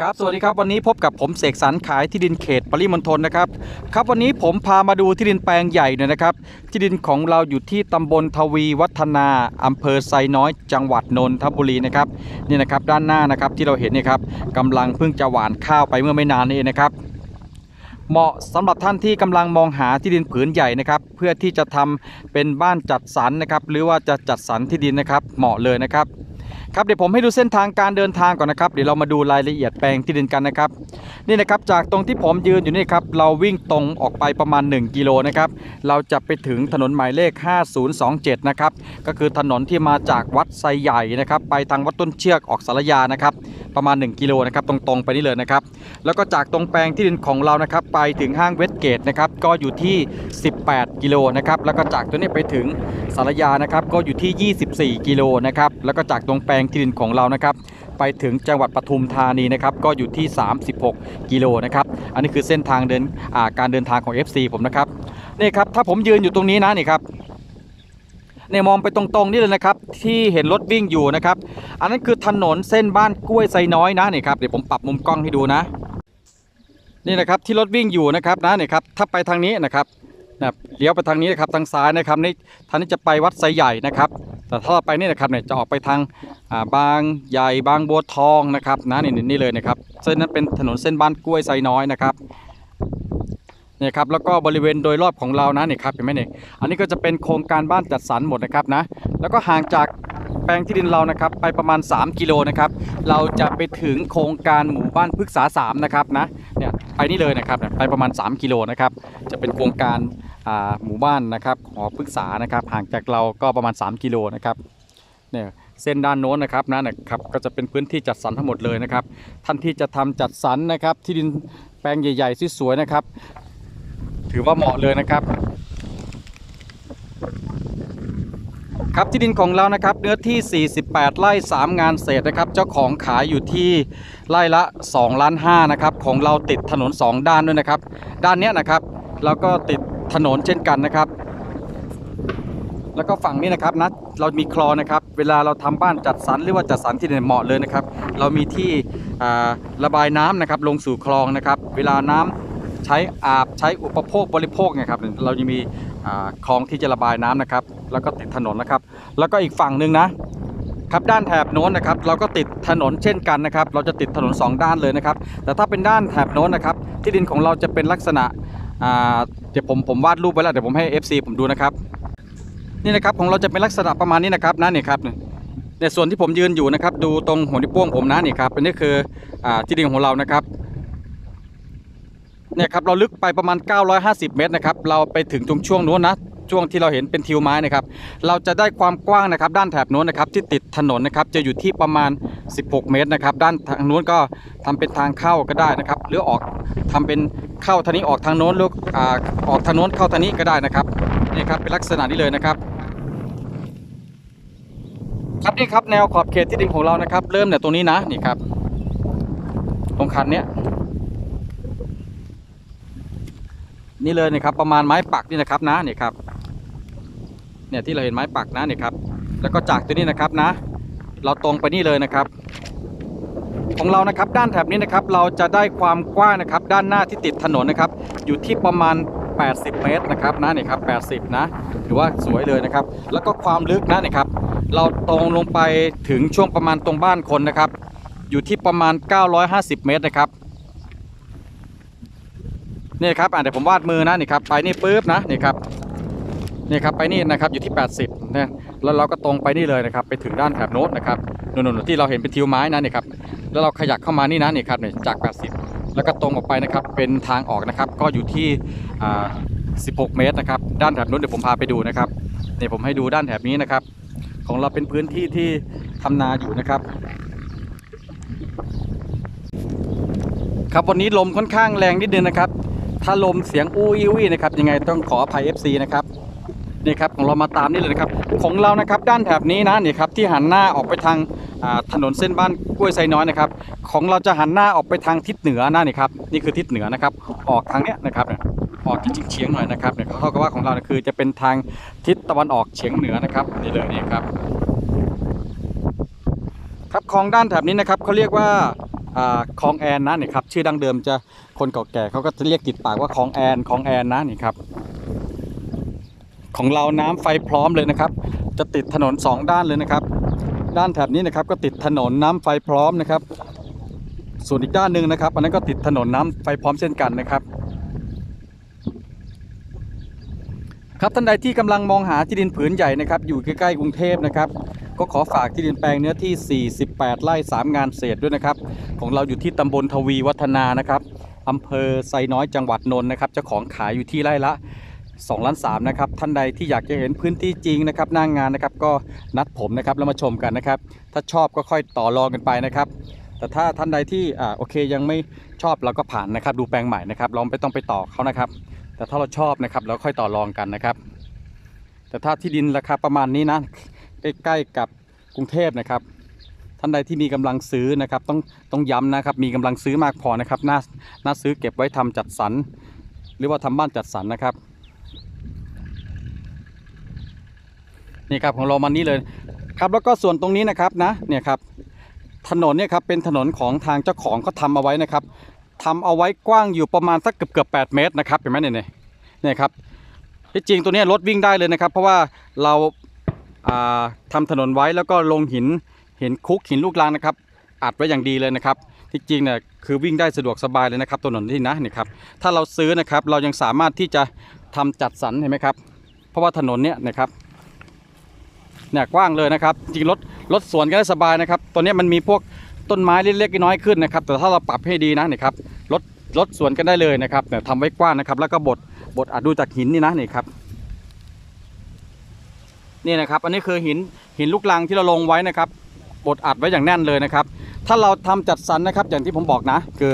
ครับสวัสดีครับวันนี้พบกับผมเสกสรรขายที่ดินเขตปริมณฑลนะครับครับวันนี้ผมพามาดูที่ดินแปลงใหญ่หน่อยนะครับ ที่ดินของเราอยู่ที่ตำบลทวีวัฒนาอำเภอไซน้อย จังหวัดนนทบุรีนะครับนี่นะครับด้านหน้านะครับที่เราเห็นนี่ครับกำลังเพิ่งจะหว่านข้าวไปเมื่อไม่นานนี้เองนะครับ เหมาะสำหรับท่านที่กำลังมองหาที่ดินผืนใหญ่นะครับเพื่อที่จะทำเป็นบ้านจัดสรรนะครับหรือว่าจะจัดสรรที่ดินนะครับเหมาะเลยนะครับ ครับเดี๋ยวผมให้ดูเส้นทางการเดินทางก่อนนะครับ เดี๋ยวเรามาดูรายละเอียดแปลงที่ดินกันนะครับ นี่นะครับจากตรงที่ผมยืนอยู่นี่ครับเราวิ่งตรงออกไปประมาณ 1 กิโลนะครับเราจะไปถึงถนนหมายเลข 5027 นะครับก็คือถนนที่มาจากวัดไซใหญ่นะครับไปทางวัดต้นเชือกออกสารยานะครับประมาณ 1 กิโลนะครับตรงๆ ไปนี่เลยนะครับ แล้วก็จากตรงแปลงที่ดินของเรานะครับไปถึงห้างเวสเกตนะครับก็อยู่ที่ 18 กิโลนะครับแล้วก็จากตัวนี้ไปถึงสารยานะครับก็อยู่ที่ 24 กิโลนะครับแล้วก็จากตรงแปลงงที่ดินของเรานะครับไปถึงจังหวัดปทุมธานีนะครับก็อยู่ที่ 36 กิโลนะครับอันนี้คือเส้นทางเดินาการเดินทางของ FC ผมนะครับนี่ครับถ้าผมยืนอยู่ตรงนี้นะนี่ครับเนี่ยมองไปตรงๆนี่เลยนะครับที่เห็นรถวิ่งอยู่นะครับ อันนั้นคือถนนเส้นบ้านกล้วยไซน้อยนะนี่ครับเดี๋ยวผมปรับมุมกล้องให้ดูนะ นี่นะครับที่รถวิ่งอยู่นะครับนะนี่ครับถ้าไปทางนี้นะครับ นะเลี้ยวไปทางนี้นะครับทางซ้ายนะครับนี่ทางนี้จะไปวัดไซใหญ่นะครับ แต่ถ้าเราไปนี่นะครับเนี่ยจะออกไปทางาบางใหญ่บางบัวทองนะครับนะนี่นี่เลยนะครับเส้นนั้นเป็นถนนเส้นบ้านกล้วยไซน้อยนะครับเนี่ยครับแล้วก็บริเวณโดยรอบของเรานะนี่ครับเห็นไหมเนี่ยอันนี้ก็จะเป็นโครงการบ้านจัดสรรหมดนะครับนะแล้วก็ห่างจากแปลงที่ดินเรานะครับไปประมาณ 3 กิโลนะครับเราจะไปถึงโครงการหมู่บ้านพฤกษา3นะครับนะเนี่ยไปนี่เลยนะครับไปประมาณ 3 กิโลนะครับจะเป็นโครงการ หมู่บ้านนะครับหอพฤกษานะครับห่างจากเราก็ประมาณ 3 กิโลนะครับเนี่ยเส้นด้านโน้นนะครับนะนะครับก็จะเป็นพื้นที่จัดสรรทั้งหมดเลยนะครับ ท่านที่จะทำจัดสรรนะครับ ที่ดินแปลงใหญ่ๆสวยๆนะครับ ถือว่าเหมาะเลยนะครับครับที่ดินของเรานะครับเนื้อที่ 48 ไร่ 3 งานเศษนะครับ เจ้าของขายอยู่ที่ไร่ละ2ล้าน5นะครับ ของเราติดถนน 2 ด้านด้วยนะครับ ด้านเนี้ยนะครับเราก็ติด ถนนเช่นกันนะครับ แล้วก็ฝั่งนี้นะครับนะเรามีคลองนะครับ เวลาเราทำบ้านจัดสรรหรือว่าจัดสรรที่ดินเหมาะเลยนะครับ เรามีที่ระบายน้ำนะครับ ลงสู่คลองนะครับ เวลาน้ำใช้อาบใช้อุปโภคบริโภคเนี่ยครับ เราจะมีคลองที่จะระบายน้ำนะครับ แล้วก็ติดถนนนะครับ แล้วก็อีกฝั่งหนึ่งนะครับด้านแถบโน้นนะครับ เราก็ติดถนนเช่นกันนะครับ เราจะติดถนนสองด้านเลยนะครับ แต่ถ้าเป็นด้านแถบโน้นนะครับ ที่ดินของเราจะเป็นลักษณะ เดี๋ยวผมผมวาดรูปไว้แล้วเดี๋ยวผมให้ FC ผมดูนะครับ นี่นะครับของเราจะเป็นลักษณะประมาณนี้นะครับนะนี่ครับเนี่ยส่วนที่ผมยืนอยู่นะครับ ดูตรงหัวนิ้วโป้งผมนะนี่ครับอันนี้คืออ่าที่ดินของเรานะครับเนี่ยครับเราลึกไปประมาณ 950 เมตรนะครับ เราไปถึงตรงช่วงนู้นนะ ช่วงที่เราเห็นเป็นทิวไม้นะครับ เราจะได้ความกว้างนะครับ ด้านแถบโน้นนะครับ ที่ติดถนนนะครับ จะอยู่ที่ประมาณ 16 เมตรนะครับ ด้านทางโน้นก็ทำเป็นทางเข้าก็ได้นะครับ หรือออกทำเป็นเข้าทางนี้ออกทางโน้นหรืออออกทางโน้นเข้าทางนี้ก็ได้นะครับนี่ครับเป็นลักษณะนี้เลยนะครับครับนี่ครับแนวขอบเขตที่ดินของเรานะครับ เริ่มเนี่ยตรงนี้นะนี่ครับ ตรงคันเนี้ยนี่เลยนะครับ ประมาณไม้ปักนี่นะครับนะนี่ครับ เนี่ยที่เราเห็นไม้ปักนะเนี่ยครับ แล้วก็จากตัวนี้นะครับนะ เราตรงไปนี่เลยนะครับ ของเรานะครับด้านแถบนี้นะครับ เราจะได้ความกว้างนะครับ ด้านหน้าที่ติดถนนนะครับ อยู่ที่ประมาณ 80 เมตรนะครับนะนี่ครับ80 นะถือว่าสวยเลยนะครับ แล้วก็ความลึกนะนี่ครับ เราตรงลงไปถึงช่วงประมาณตรงบ้านคนนะครับ อยู่ที่ประมาณ 950 เมตรนะครับนี่ครับอะเดี๋ยวผมวาดมือนะนี่ครับไปนี่ปุ๊บนะนี่ครับ นี่ครับไปนี่นะครับอยู่ที่ 80นะแล้วเราก็ตรงไปนี่เลยนะครับ ไปถึงด้านแถบโน้นนะครับนู่นๆที่เราเห็นเป็นทิวไม้นะนี่ครับแล้วเราขยักเข้ามานี่นะนี่ครับเนี่ยจาก 80 แล้วก็ตรงออกไปนะครับเป็นทางออกนะครับ ก็อยู่ที่อ่า16 เมตรนะครับด้านแถบโน้นเดี๋ยวผมพาไปดูนะครับเนี่ยผมให้ดูด้านแถบนี้นะครับ ของเราเป็นพื้นที่ที่ทำนาอยู่นะครับครับวันนี้ลมค่อนข้างแรงนิดนึงนะครับ ถ้าลมเสียงอู้อิ้วอี้นะครับยังไงต้องขออภัย FC นะครับ นี่ครับของเรามาตามนี่เลยนะครับ ของเรานะครับด้านแถบนี้นะนี่ครับที่หันหน้าออกไปทางถนนเส้นบ้านกล้วยไซน้อยนะครับ ของเราจะหันหน้าออกไปทางทิศเหนือนะนี่ครับนี่คือทิศเหนือนะครับ ออกทางเนี้ยนะครับออกจริงเฉียงหน่อยนะครับเนี่ยเท่ากับว่าของเราคือจะเป็นทางทิศตะวันออกเฉียงเหนือนะครับนี่เลยนี่ครับ ครับคลองด้านแถบนี้นะครับเขาเรียกว่าอ่าคลองแอนนะนี่ครับชื่อดั้งเดิมจะคนเก่าแก่เขาก็จะเรียกติดปากว่าคลองแอนคลองแอนนะนี่ครับ ของเราน้ำไฟพร้อมเลยนะครับ จะติดถนนสองด้านเลยนะครับ ด้านแถบนี้นะครับก็ติดถนนน้ำไฟพร้อมนะครับ ส่วนอีกด้านหนึ่งนะครับ อันนั้นก็ติดถนนน้ำไฟพร้อมเช่นกันนะครับครับท่านใดที่กำลังมองหาที่ดินผืนใหญ่นะครับอยู่ใกล้ๆกรุงเทพนะครับ ก็ขอฝากที่ดินแปลงเนื้อที่ 48 ไร่ 3 งานเศษด้วยนะครับ ของเราอยู่ที่ตำบลทวีวัฒนานะครับอำเภอไซน้อยจังหวัดนนท์นะครับเจ้าของขายอยู่ที่ไร่ละ 2ล้าน3นะครับท่านใดที่อยากจะเห็นพื้นที่จริงนะครับหน้างงานนะครับ ก็นัดผมนะครับแล้วมาชมกันนะครับ ถ้าชอบก็ค่อยต่อรองกันไปนะครับ แต่ถ้าท่านใดที่อ่าโอเคยังไม่ชอบเราก็ผ่านนะครับ ดูแปลงใหม่นะครับเราไม่ต้องไปต่อเขานะครับ แต่ถ้าเราชอบนะครับเราค่อยต่อรองกันนะครับ แต่ถ้าที่ดินราคาประมาณนี้นะใกล้ๆกับกรุงเทพนะครับท่านใดที่มีกำลังซื้อนะครับต้องต้องย้ำนะครับมีกำลังซื้อมากพอนะครับน่าน่าซื้อเก็บไว้ทำจัดสรรหรือว่าทำบ้านจัดสรรนะครับ นี่ครับของเรามันนี้เลยครับ แล้วก็ส่วนตรงนี้นะครับนะเนี่ยครับถนนเนี่ยครับเป็นถนนของทางเจ้าของเขาทำเอาไว้นะครับทำเอาไว้กว้างอยู่ประมาณสักเกือบเกือบ8เมตรนะครับเห็นไหมเนี่ยเนี่ยเนี่ยครับที่จริงตัวนี้รถวิ่งได้เลยนะครับ เพราะว่าเราาทำถนนไว้แล้วก็ลงหินหินคุกหินลูกรังนะครับ อัดไว้อย่างดีเลยนะครับที่จริงเนี่ยคือวิ่งได้สะดวกสบายเลยนะครับถนนที่นะนี่ครับถ้าเราซื้อนะครับเรายังสามารถที่จะทำจัดสรรเห็นไหมครับ เพราะว่าถนนเนี่ยนะครับ เนี่ยกว้างเลยนะครับ จริงรถรถสวนก็ได้สบายนะครับตัวนี้มันมีพวกต้นไม้เล็กๆน้อยขึ้นนะครับ แต่ถ้าเราปรับให้ดีนะนี่ครับรถรถสวนกันได้เลยนะครับเนี่ยทำไว้กว้างนะครับ แล้วก็บดบดอัดดูจากหินนี่นะนี่ครับนี่นะครับอันนี้คือหินหินลูกรังที่เราลงไว้นะครับบดอัดไว้อย่างแน่นเลยนะครับ ถ้าเราทำจัดสรรนะครับ อย่างที่ผมบอกนะ คือ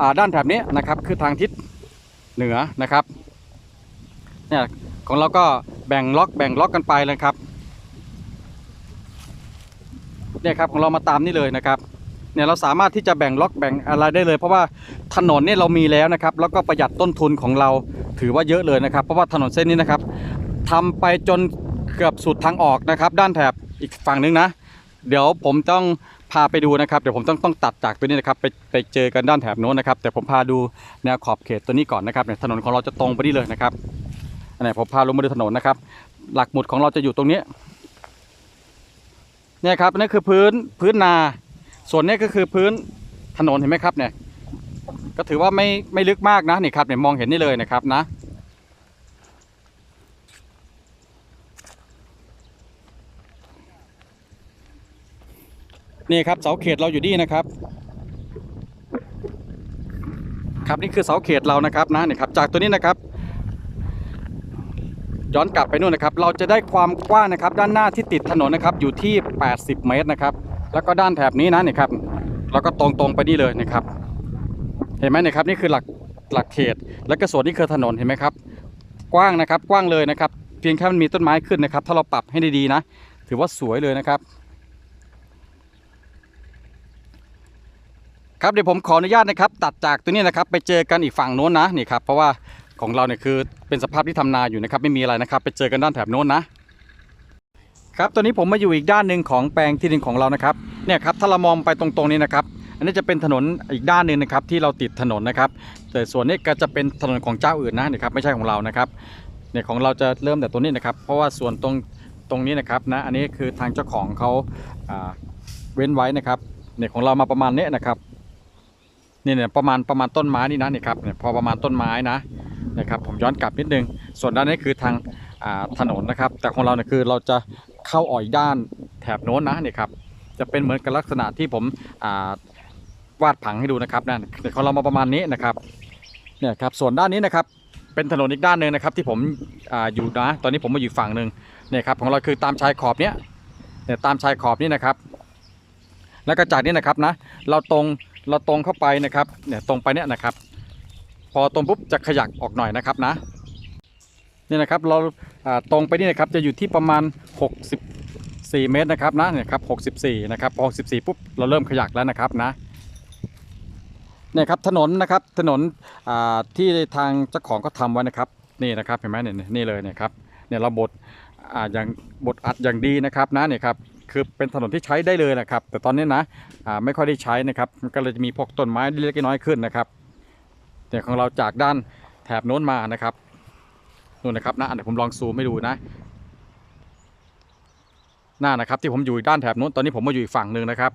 อด้านแถบนี้นะครับ คือทางทิศเหนือนะครับเนี่ยของเราก็แบ่งล็อกแบ่งล็อกกันไปเลยครับ เนี่ยครับของเรามาตามนี่เลยนะครับเนี่ยเราสามารถที่จะแบ่งล็อกแบ่งอะไรได้เลย เพราะว่าถนนเนี่ยเรามีแล้วนะครับ แล้วก็ประหยัดต้นทุนของเราถือว่าเยอะเลยนะครับ เพราะว่าถนนเส้นนี้นะครับทำไปจนเกือบสุดทางออกนะครับ ด้านแถบอีกฝั่งนึงนะ เดี๋ยวผมต้องพาไปดูนะครับเดี๋ยวผมต้องต้องตัดจากตัวนี้นะครับไปไปเจอกันด้านแถบโน้นนะครับ แต่ผมพาดูแนวขอบเขตตัวนี้ก่อนนะครับเนี่ยถนนของเราจะตรงไปนี่เลยนะครับอันไหนผมพาลงมาดูถนนนะครับ หลักหมุดของเราจะอยู่ตรงนี้ เนี่ยครับนี่คือพื้นพื้นนา ส่วนนี้ก็คือพื้นถนนเห็นไหมครับเนี่ย ก็ถือว่าไม่ไม่ลึกมากนะนี่ครับเนี่ยมองเห็นนี่เลยนะครับนะ นี่ครับเสาเขตเราอยู่นี่นะครับ ครับนี่คือเสาเขตเรานะครับนะนี่ครับจากตัวนี้นะครับ ย้อนกลับไปนู่นนะครับ เราจะได้ความกว้างนะครับ ด้านหน้าที่ติดถนนนะครับ อยู่ที่ 80 เมตรนะครับ แล้วก็ด้านแถบนี้นะนี่ครับเราก็ตรงตรงไปนี่เลยนะครับ เห็นไหมเนี่ยครับ นี่คือหลักหลักเขต แล้วก็ส่วนนี้คือถนนเห็นไหมครับ กว้างนะครับกว้างเลยนะครับ เพียงแค่มันมีต้นไม้ขึ้นนะครับ ถ้าเราปรับให้ดีๆนะ ถือว่าสวยเลยนะครับครับเดี๋ยวผมขออนุญาตนะครับ ตัดจากตัวนี้นะครับ ไปเจอกันอีกฝั่งโน้นนะนี่ครับ เพราะว่า ของเราเนี่ยคือเป็นสภาพที่ทำนาอยู่นะครับไม่มีอะไรนะครับ ไปเจอกันด้านแถบโน้นนะครับตอนนี้ผมมาอยู่อีกด้านหนึ่งของแปลงที่ดินของเรานะครับเนี่ยครับถ้าเรามองไปตรงๆนี้นะครับ อันนี้จะเป็นถนนอีกด้านหนึ่งนะครับที่เราติดถนนนะครับแต่ส่วนนี้ก็จะเป็นถนนของเจ้าอื่นนะนี่ครับไม่ใช่ของเรานะครับเนี่ยของเราจะเริ่มแต่ตัวนี้นะครับ เพราะว่าส่วนตรงตรงนี้นะครับนะอันนี้คือทางเจ้าของเขาเว้นไว้นะครับเนี่ยของเรามาประมาณเนี้นะครับนี่เนี่ยประมาณประมาณต้นไม้นี่นะนี่ครับเนี่ยพอประมาณต้นไม้นะ นะครับผมย้อนกลับนิดนึง ส่วนด้านนี้คือทางถนนนะครับ แต่ของเราเนี่ยคือเราจะเข้าออกอีกด้านแถบโน้นนะนี่ครับจะเป็นเหมือนกับลักษณะที่ผมวาดผังให้ดูนะครับนั่นเนี่ยของเรามาประมาณนี้นะครับเนี่ยครับส่วนด้านนี้นะครับเป็นถนนอีกด้านหนึ่งนะครับที่ผมออยู่นะตอนนี้ผมมาอยู่ฝั่งหนึ่งเนี่ยครับของเราคือตามชายขอบเนี้ยเนี่ยตามชายขอบนี่นะครับ แล้วก็จากนี้นะครับนะเราตรงเราตรงเข้าไปนะครับเนี่ยตรงไปเนี่ยนะครับ อตรงปุ๊บจะขยักออกหน่อยนะครับนะเนี่ยนะครับเราตรงไปนี่นะครับจะอยู่ที่ประมาณ 64 เมตรนะครับนะเนี่ยครับ64นะครับพอ64ปุ๊บเราเริ่มขยักแล้วนะครับนะเนี่ยครับถนนนะครับถนนที่ทางเจ้าของก็ทำไว้นะครับนี่นะครับเห็นไหมเนี่ยนี่เลยเนี่ยครับเนี่ยเราบดอ่าอย่างบดอัดอย่างดีนะครับนะเนี่ยครับคือเป็นถนนที่ใช้ได้เลยนะครับ แต่ตอนนี้นะอ่าไม่ค่อยได้ใช้นะครับก็เลยจะมีพวกต้นไม้เล็กน้อยขึ้นนะครับ แต่ของเราจากด้านแถบโน้นมานะครับนู่นนะครับนะเดี๋ยวผมลองซูมให้ดูนะหน้านะครับที่ผมอยู่ด้านแถบโน้นตอนนี้ผมมาอยู่อีกฝั่งหนึ่งนะครับ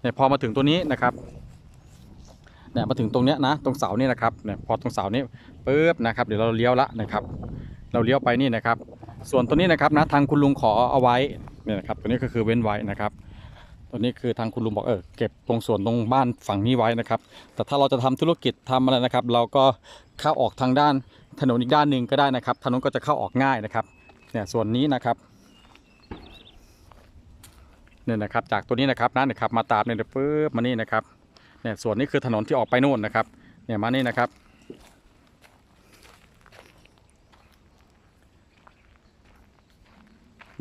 เนี่ยพอมาถึงตัวนี้นะครับเนี่ยมาถึงตรงเนี้ยนะตรงเสานี่นะครับเนี่ยพอตรงเสานี้ปุ๊บนะครับเดี๋ยวเราเลี้ยวละนะครับ เราเลี้ยวไปนี่นะครับ ส่วนตัวนี้นะครับนะทางคุณลุงขอเอาไว้เนี่ยนะครับตัวนี้ก็คือเว้นไว้นะครับ ตัวนี้คือทางคุณลุงบอกเออเก็บตรงส่วนตรงบ้านฝั่งนี้ไว้นะครับ แต่ถ้าเราจะทำธุรกิจทำอะไรนะครับ เราก็เข้าออกทางด้านถนนอีกด้านหนึ่งก็ได้นะครับ ถนนก็จะเข้าออกง่ายนะครับเนี่ยส่วนนี้นะครับเนี่ยนะครับจากตัวนี้นะครับนะเนี่ยครับมาตามเนี่ยปุ๊บมานี่นะครับเนี่ยส่วนนี้คือถนนที่ออกไปโน่นนะครับเนี่ยมานี่นะครับ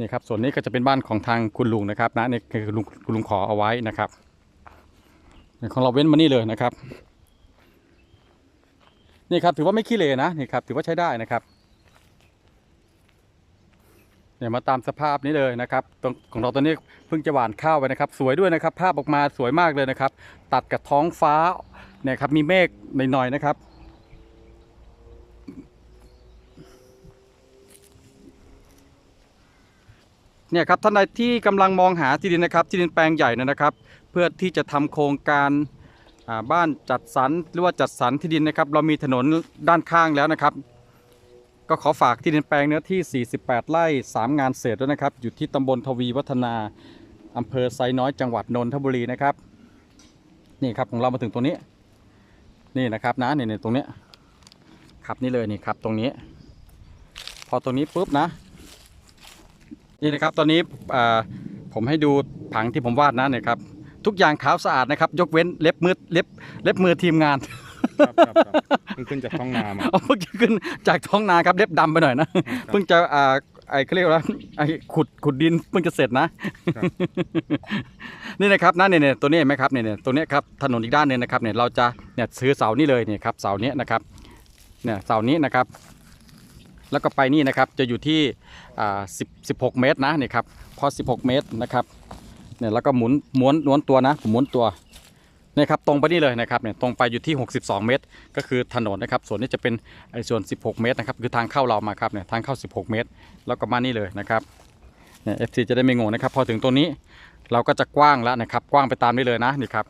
นี่ครับส่วนนี้ก็จะเป็นบ้านของทางคุณลุงนะครับนะนี่คือลุงคุณลุงขอเอาไว้นะครับของเราเว้นมานี่เลยนะครับนี่ครับถือว่าไม่ขี้เหร่นะนี่ครับถือว่าใช้ได้นะครับเนี่ยมาตามสภาพนี้เลยนะครับตรงของเราตอนนี้เพิ่งจะหว่านข้าวไปนะครับ สวยด้วยนะครับ ภาพออกมาสวยมากเลยนะครับ ตัดกับท้องฟ้าเนี่ยครับมีเมฆหน่อยๆนะครับ เนี่ยครับท่านใดที่กำลังมองหาที่ดินนะครับที่ดินแปลงใหญ่นะครับ เพื่อที่จะทำโครงการบ้านจัดสรรหรือว่าจัดสรรที่ดินนะครับ เรามีถนนด้านข้างแล้วนะครับ ก็ขอฝากที่ดินแปลงเนื้อที่ 48 ไร่ 3 งานเศษด้วยนะครับ อยู่ที่ตำบลทวีวัฒนาอำเภอไซน้อยจังหวัดนนทบุรีนะครับ นี่ครับของเรามาถึงตรงนี้ นี่นะครับนะนี่ตรงเนี้ยครับนี่เลยนี่ครับตรงนี้ พอตรงนี้ปุ๊บนะ นี่นะครับ ตอนนี้อ่าผมให้ดูผังที่ผมวาดนะเนี่ยครับ ทุกอย่างขาวสะอาดนะครับ ยกเว้นเล็บมือเล็บเล็บมือทีมงานครับครับครับเพิ่งขึ้นจากท้องนามาเอาเพิ่งจะขึ้นจากท้องนาครับเล็บดำไปหน่อยนะเพิ่งจะอ่าไอ้เขาเรียกว่าไอ้ขุดขุดดินเพิ่งจะเสร็จนะครับนี่นะครับนะเนี่ยเนี่ยตัวนี้เห็นไหมครับเนี่ยเนี่ยตัวเนี้ยครับถนนอีกด้านหนึงนะครับเนี่ยเราจะเนี่ยซื้อเสานี่เลยเนี่ยครับเสาเนี้ยนะครับเนี่ยเสานี้นะครับ แล้วก็ไปนี่นะครับจะอยู่ที่สิบสิบหกเมตรนะนี่ครับพอ 16 เมตรนะครับเนี่ยแล้วก็หมุนม้วนม้วนตัวนะผมม้วนตัวนี่ครับตรงไปนี่เลยนะครับเนี่ยตรงไปอยู่ที่ 62 เมตร ก็คือถนนนะครับ ส่วนนี้จะเป็นไอ้ส่วน 16 เมตรนะครับคือทางเข้าเรามาครับเนี่ยทางเข้า 16 เมตร แล้วก็มานี่เลยนะครับเนี่ย FC จะได้ไม่งงนะครับ พอถึงตรงนี้เราก็จะกว้างแล้วนะครับ กว้างไปตามนี้เลยนะนี่ครับ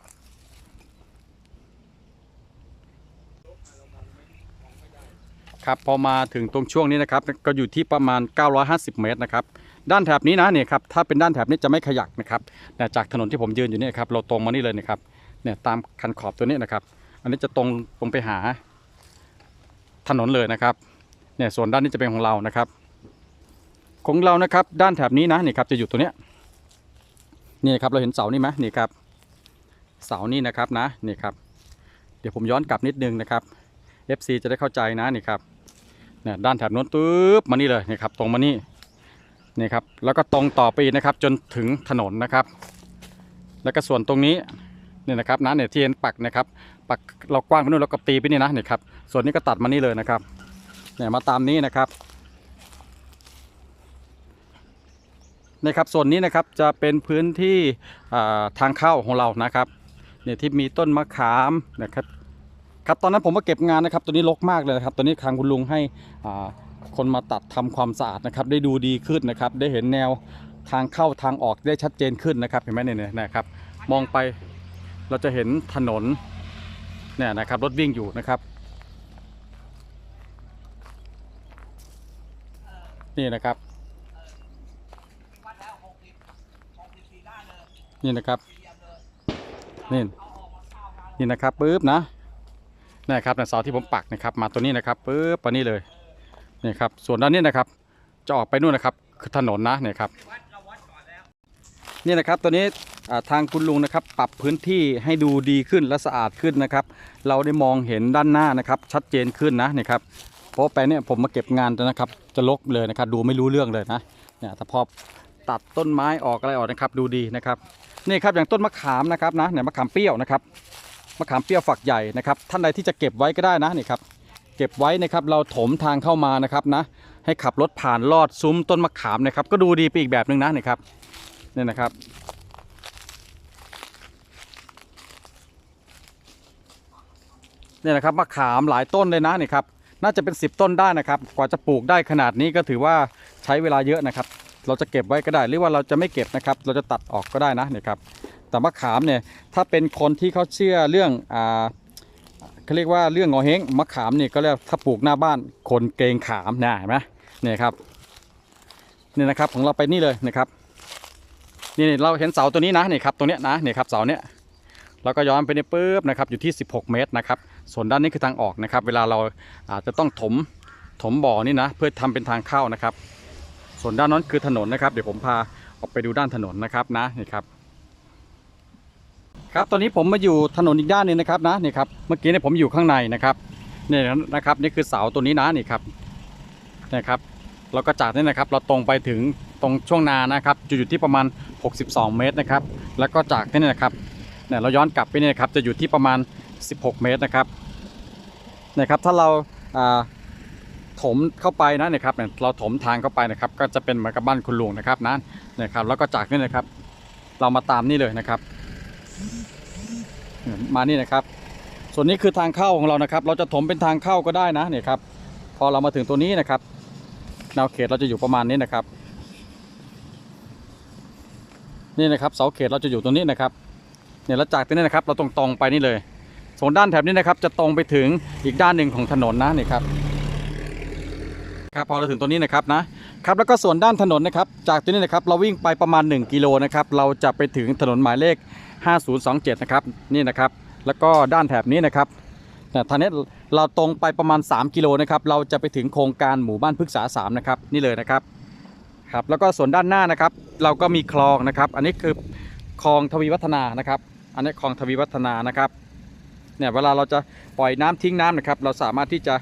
ครับพอมาถึงตรงช่วงนี้นะครับก็อยู่ที่ประมาณ 950 เมตรนะครับด้านแถบนี้นะเนี่ยครับถ้าเป็นด้านแถบนี้จะไม่ขยักนะครับแต่จากถนนที่ผมยืนอยู่เนี่ยครับเราตรงมานี่เลยนะครับเนี่ยตามคันขอบตัวนี้นะครับ อันนี้จะตรงตรงไปหาถนนเลยนะครับเนี่ยส่วนด้านนี้จะเป็นของเรานะครับ ของเรานะครับด้านแถบนี้นะนี่ครับจะอยู่ตัวเนี้ยนี่ครับเราเห็นเสานี่ไหมนี่ครับเสานี่นะครับนะนี่ครับ เดี๋ยวผมย้อนกลับนิดนึงนะครับ FC จะได้เข้าใจนะนี่ครับ เนี่ยด้านแถบโน้นตึ๊บมานี่เลยนี่ครับตรงมานี่นี่ครับแล้วก็ตรงต่อไปนะครับจนถึงถนนนะครับ แล้วก็ส่วนตรงนี้เนี่ยนะครับนะเนี่ยที่เห็นปักนะครับปักเรากว้างไปนู่นเราก็ตีไปนี่นะนี่ครับส่วนนี้ก็ตัดมานี่เลยนะครับเนี่ยมาตามนี้นะครับนี่ครับส่วนนี้นะครับจะเป็นพื้นที่อ่าทางเข้าของเรานะครับเนี่ยที่มีต้นมะขามนะครับ ครับตอนนั้นผมมาเก็บงานนะครับตัวนี้รกมากเลยนะครับตัวนี้ทางคุณลุงให้คนมาตัดทำความสะอาดนะครับ ได้ดูดีขึ้นนะครับ ได้เห็นแนวทางเข้าทางออกได้ชัดเจนขึ้นนะครับเห็นไหมเนี่ยเนี่ยนะครับ มองไปเราจะเห็นถนนเนี่ยนะครับรถวิ่งอยู่นะครับ นี่นะครับนี่นะครับนี่นี่นะครับปุ๊บนะ นะครับในเสาที่ผมปักนะครับ มาตัวนี้นะครับปึ๊บมานี่เลยนี่ครับส่วนด้านนี้นะครับ จะออกไปนู่นนะครับ คือถนนนะเนี่ยครับนี่นะครับตัวนี้ทางคุณลุงนะครับ ปรับพื้นที่ให้ดูดีขึ้นและสะอาดขึ้นนะครับ เราได้มองเห็นด้านหน้านะครับ ชัดเจนขึ้นนะนี่ครับเพราะไปเนี่ยผมมาเก็บงานนะครับ จะลกเลยนะครับ ดูไม่รู้เรื่องเลยนะเนี่ยแต่พอตัดต้นไม้ออกอะไรออกนะครับ ดูดีนะครับนี่ครับอย่างต้นมะขามนะครับนะเนี่ยมะขามเปรี้ยวนะครับ มะขามเปรี้ยวฝักใหญ่นะครับ ท่านใดที่จะเก็บไว้ก็ได้นะนี่ครับ เก็บไว้นะครับเราถมทางเข้ามานะครับนะ ให้ขับรถผ่านลอดซุ้มต้นมะขามนะครับ ก็ดูดีไปอีกแบบหนึ่งนะนี่ครับนี่นะครับเนี่ยนะครับมะขามหลายต้นเลยนะนี่ครับน่าจะเป็น 10 ต้นได้นะครับ กว่าจะปลูกได้ขนาดนี้ก็ถือว่าใช้เวลาเยอะนะครับ เราจะเก็บไว้ก็ได้หรือว่าเราจะไม่เก็บนะครับ เราจะตัดออกก็ได้นะนี่ครับ แต่มะขามเนี่ยถ้าเป็นคนที่เขาเชื่อเรื่องอ่าเขาเรียกว่าเรื่องงอเฮงมะขามเนี่ยก็เรียกถ้าปลูกหน้าบ้านคนเกงขามนะเห็นไหมเนี่ยครับเนี่ยนะครับของเราไปนี่เลยนะครับนี่เราเห็นเสาตัวนี้นะนี่ครับตรงเนี้ยนะนี่ครับเสาเนี้ยเราก็ย้อนไปในปุ๊บนะครับอยู่ที่ 16 เมตรนะครับ ส่วนด้านนี้คือทางออกนะครับ เวลาเราอาจจะต้องถมถมบ่อนี่นะ เพื่อทำเป็นทางเข้านะครับ ส่วนด้านนั้นคือถนนนะครับ เดี๋ยวผมพาออกไปดูด้านถนนนะครับนะนี่ครับ ครับตอนนี้ผมมาอยู่ถนนอีกด้านหนึงนะครับนะนี่ครับเมื่อกี้เนี่ยผมอยู่ข้างในนะครับนี่นะครับนี่คือเสาตัวนี้นะนี่ครับนะครับเราก็จากนี่นะครับ เราตรงไปถึงตรงช่วงนานะครับจะอยู่ที่ประมาณ 62 เมตรนะครับ แล้วก็จากนี่นะครับเนี่ยเราย้อนกลับไปเนี่ยนะครับจะอยู่ที่ประมาณ 16 เมตรนะครับนะครับถ้าเราถมเข้าไปนะเนี่ยครับเนี่ยเราถมทางเข้าไปนะครับ ก็จะเป็นเหมือนกับบ้านคุณลุงนะครับนะเนี่ยครับแล้วก็จากนี่นะครับ เรามาตามนี่เลยนะครับ มานี่นะครับ ส่วนนี้คือทางเข้าของเรานะครับ เราจะถมเป็นทางเข้าก็ได้นะเนี่ยครับ พอเรามาถึงตัวนี้นะครับแนวเขตเราจะอยู่ประมาณนี้นะครับ นี่นะครับเสาเขตเราจะอยู่ตรงนี้นะครับเนี่ยแล้วจากตรงนี้นะครับ เราตรงตรงๆไปนี่เลยส่วนด้านแถบนี้นะครับ จะตรงไปถึงอีกด้านหนึ่งของถนนนะนี่ครับครับพอเราถึงตัวนี้นะครับนะครับแล้วก็ส่วนด้านถนนนะครับ จากตัวนี้นะครับเราวิ่งไปประมาณ 1 กิโลนะครับเราจะไปถึงถนนหมายเลข 5027 นะครับนี่นะครับ แล้วก็ด้านแถบนี้นะครับเนี่ยทางนี้เราตรงไปประมาณ 3 กิโลนะครับเราจะไปถึงโครงการหมู่บ้านพฤกษา3นะครับนี่เลยนะครับครับแล้วก็ส่วนด้านหน้านะครับ เราก็มีคลองนะครับ อันนี้คือคลองทวีวัฒนานะครับ อันนี้คลองทวีวัฒนานะครับเนี่ยเวลาเราจะปล่อยน้ำทิ้งน้ำนะครับ เราสามารถที่จะ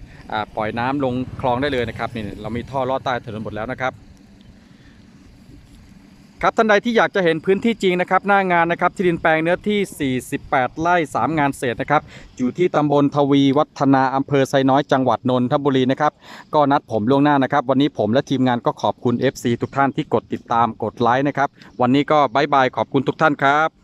ปล่อยน้ำลงคลองได้เลยนะครับนี่เรามีท่อลอดใต้ถนนหมดแล้วนะครับ ครับท่านใดที่อยากจะเห็นพื้นที่จริงนะครับหน้างานนะครับที่ดินแปลงเนื้อที่ 48 ไร่3 งานเศษนะครับอยู่ที่ตำบลทวีวัฒนาอำเภอไซน้อยจังหวัดนนทบุรีนะครับก็นัดผมล่วงหน้านะครับ วันนี้ผมและทีมงานก็ขอบคุณ FC ทุกท่านที่กดติดตามกดไลค์นะครับวันนี้ก็บายบายขอบคุณทุกท่านครับ